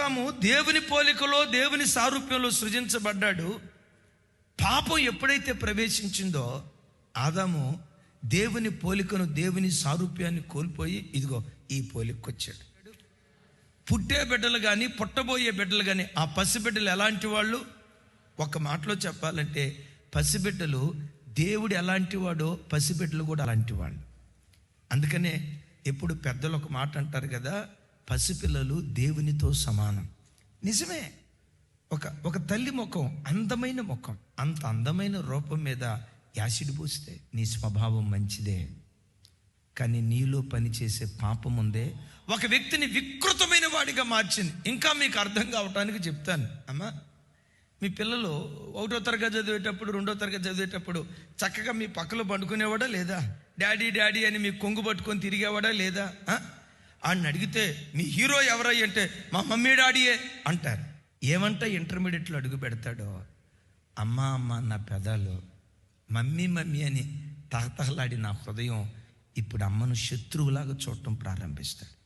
ఆదాము దేవుని పోలికలో దేవుని సారూప్యంలో సృజించబడ్డాడు. పాపం ఎప్పుడైతే ప్రవేశించిందో ఆదాము దేవుని పోలికను దేవుని సారూప్యాన్ని కోల్పోయి ఇదిగో ఈ పోలికొచ్చాడు. పుట్టే బిడ్డలు కానీ పుట్టబోయే బిడ్డలు కానీ ఆ పసిబిడ్డలు ఎలాంటి వాళ్ళు? ఒక మాటలో చెప్పాలంటే పసిబిడ్డలు దేవుడు ఎలాంటి వాడో పసిబిడ్డలు కూడా అలాంటి వాళ్ళు. అందుకనే ఎప్పుడు పెద్దలు ఒక మాట అంటారు కదా పసిపిల్లలు దేవునితో సమానం. నిజమే. ఒక ఒక తల్లి ముఖం అందమైన ముఖం అంత అందమైన రూపం మీద యాసిడ్ పోస్తే నీ స్వభావం మంచిదే. కానీ నీలో పనిచేసే పాపం ఉందే. ఒక వ్యక్తిని వికృతమైన వాడిగా మార్చింది. ఇంకా మీకు అర్థం కావటానికి చెప్తాను. అమ్మా మీ పిల్లలు ఒకటో తరగతి చదివేటప్పుడు రెండో తరగతి చదివేటప్పుడు చక్కగా మీ పక్కలో పండుకునేవాడా లేదా? డాడీ డాడీ అని మీ కొంగు పట్టుకొని తిరిగేవాడా లేదా? ఆయన అడిగితే మీ హీరో ఎవరయ్య అంటే మా మమ్మీ డాడీయే అంటారు. ఏమంటే ఇంటర్మీడియట్లో అడుగు పెడతాడో? అమ్మ అమ్మ నా పెదాలు మమ్మీ మమ్మీ అని తహతహలాడి నా హృదయం ఇప్పుడు అమ్మను శత్రువులాగా చూడటం ప్రారంభిస్తాడు.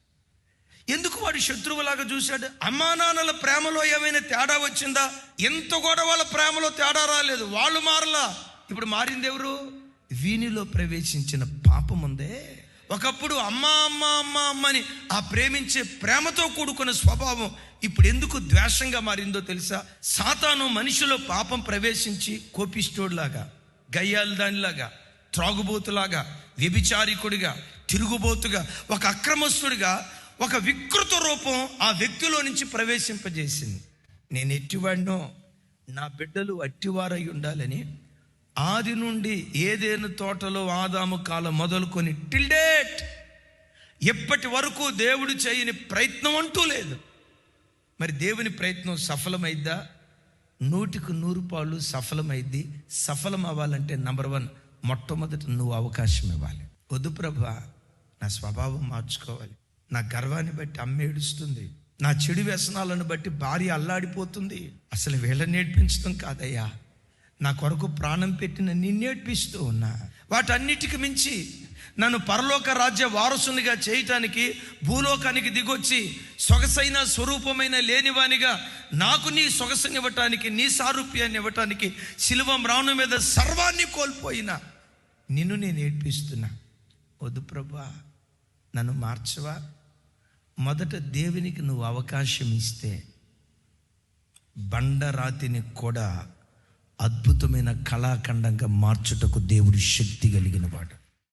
ఎందుకు వాడు శత్రువులాగా చూశాడు? అమ్మా నాన్నల ప్రేమలో ఏమైనా తేడా వచ్చిందా? ఎంత కూడా వాళ్ళ ప్రేమలో తేడా రాలేదు? వాళ్ళు మారలా? ఇప్పుడు మారింది ఎవరు? వీనిలో ప్రవేశించిన పాపం ఉందే. ఒకప్పుడు అమ్మ అమ్మ అమ్మ అమ్మని ఆ ప్రేమించే ప్రేమతో కూడుకున్న స్వభావం ఇప్పుడు ఎందుకు ద్వేషంగా మారిందో తెలుసా? సాతాను మనిషిలో పాపం ప్రవేశించి కోపిస్తోడ్లాగా గయ్యాలి దానిలాగా త్రాగుబోతులాగా వ్యభిచారికుడిగా తిరుగుబోతుగా ఒక అక్రమస్తుడిగా ఒక వికృత రూపం ఆ వ్యక్తిలో నుంచి ప్రవేశింపజేసింది. నేను ఎట్టివాడినో నా బిడ్డలు అట్టివారై ఉండాలని ఆది నుండి ఏదేను తోటలో ఆదాము కాలం మొదలుకొని టిల్డేట్ ఎప్పటి వరకు దేవుడు చేయని ప్రయత్నం అంటూ లేదు. మరి దేవుని ప్రయత్నం సఫలమైద్దా? నూటికి నూరు పాళ్ళు సఫలమైద్ది. సఫలం అవ్వాలంటే నంబర్ వన్ మొట్టమొదట నువ్వు అవకాశం ఇవ్వాలి. వద్దు ప్రభా నా స్వభావం మార్చుకోవాలి. నా గర్వాన్ని బట్టి అమ్మ ఏడుస్తుంది. నా చెడు వ్యసనాలను బట్టి భార్య అల్లాడిపోతుంది. అసలు వీళ్ళని నేర్పించడం కాదయ్యా. నా కొరకు ప్రాణం పెట్టిన నిన్నేడ్పిస్తూ ఉన్నా. వాటన్నిటికి మించి నన్ను పరలోక రాజ్య వారసునిగా చేయటానికి భూలోకానికి దిగొచ్చి సొగసైన స్వరూపమైన లేనివానిగా నాకు నీ సొగసునివ్వటానికి నీ సారూప్యాన్ని ఇవ్వటానికి శిలువం రాను మీద సర్వాన్ని కోల్పోయిన నిన్ను నేను ఏడ్పిస్తున్నా. వద్దు ప్రభా నన్ను మార్చవా? మొదట దేవునికి నువ్వు అవకాశం ఇస్తే బండరాతిని కూడా అద్భుతమైన కళాఖండంగా మార్చుటకు దేవుడు శక్తి కలిగిన వాడు